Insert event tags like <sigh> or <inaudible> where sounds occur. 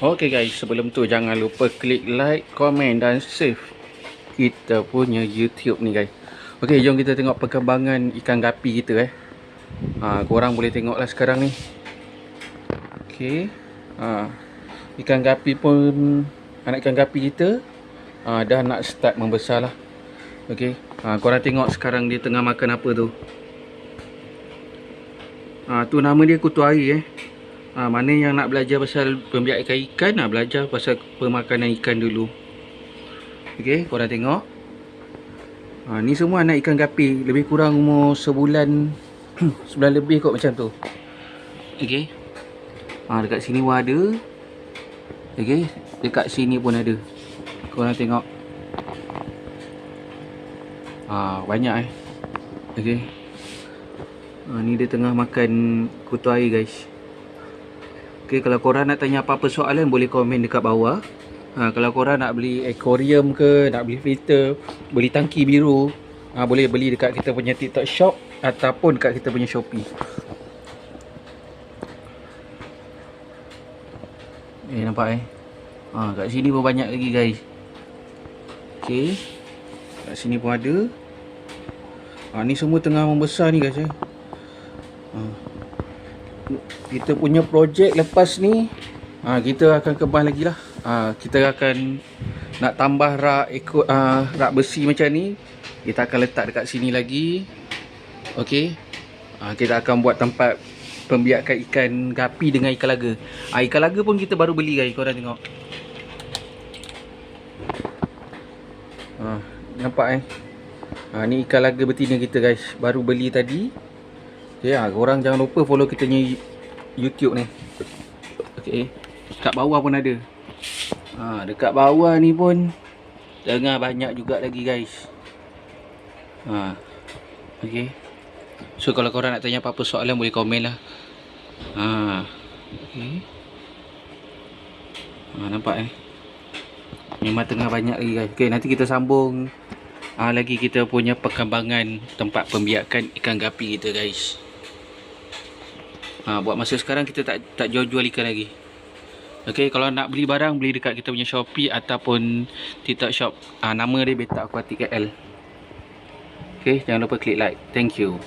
Okay guys, sebelum tu jangan lupa klik like, komen dan save kita punya YouTube ni guys. Okay, jom kita tengok perkembangan ikan gapi kita eh. Ha, korang boleh tengok lah sekarang ni. Okay. Ha, ikan gapi pun, anak ikan gapi kita ha, dah nak start membesar lah. Okay. Ha, korang tengok sekarang dia tengah makan apa tu. Ha, tu nama dia kutu air eh. Ha, mana yang nak belajar pasal pembiakan ikan nak belajar pasal pemakanan ikan dulu. Okey, korang tengok. Ha, ni semua anak ikan gapi, lebih kurang umur sebulan <clears throat> sebulan lebih kot macam tu. Okey. Ha, dekat sini pun ada. Okey, dekat sini pun ada. Korang tengok. Ha, banyak eh. Okey. Ha, ni dia tengah makan kutu air guys. Okay, kalau korang nak tanya apa-apa soalan boleh komen dekat bawah. Ha, kalau korang nak beli aquarium ke, nak beli filter, beli tangki biru, ha, boleh beli dekat kita punya TikTok shop ataupun dekat kita punya Shopee. Eh nampak eh. Ha, kat sini pun banyak lagi guys. Okay. Kat sini pun ada. Ha, ni semua tengah membesar ni guys eh. Ha kita punya projek lepas ni ha, kita akan kembang lagi lah. Ha, kita akan nak tambah rak ikut ha, rak besi macam ni. Kita akan letak dekat sini lagi. Ok ha, kita akan buat tempat pembiakan ikan gapi dengan ikan laga. Ha, ikan laga pun kita baru beli guys. Korang tengok. Ha, nampak eh? Ha, ni ikan laga betina kita guys. Baru beli tadi Okay, ha, korang jangan lupa follow kita punya YouTube ni. Okay. Dekat bawah pun ada. Ha, dekat bawah ni pun tengah banyak juga lagi guys. Ha. Okay. So kalau korang nak tanya apa-apa soalan boleh komen lah. Ha. Okay. Ha, nampak eh. Memang tengah banyak lagi guys. Okay, nanti kita sambung ha, lagi kita punya perkembangan tempat pembiakan ikan gapi kita guys. Ha, buat masa sekarang kita tak tak jual-jual ikan lagi. Okey, kalau nak beli barang beli dekat kita punya Shopee ataupun TikTok shop. Ha, nama dia Beta Aquatic KL. Okey, jangan lupa klik like. Thank you.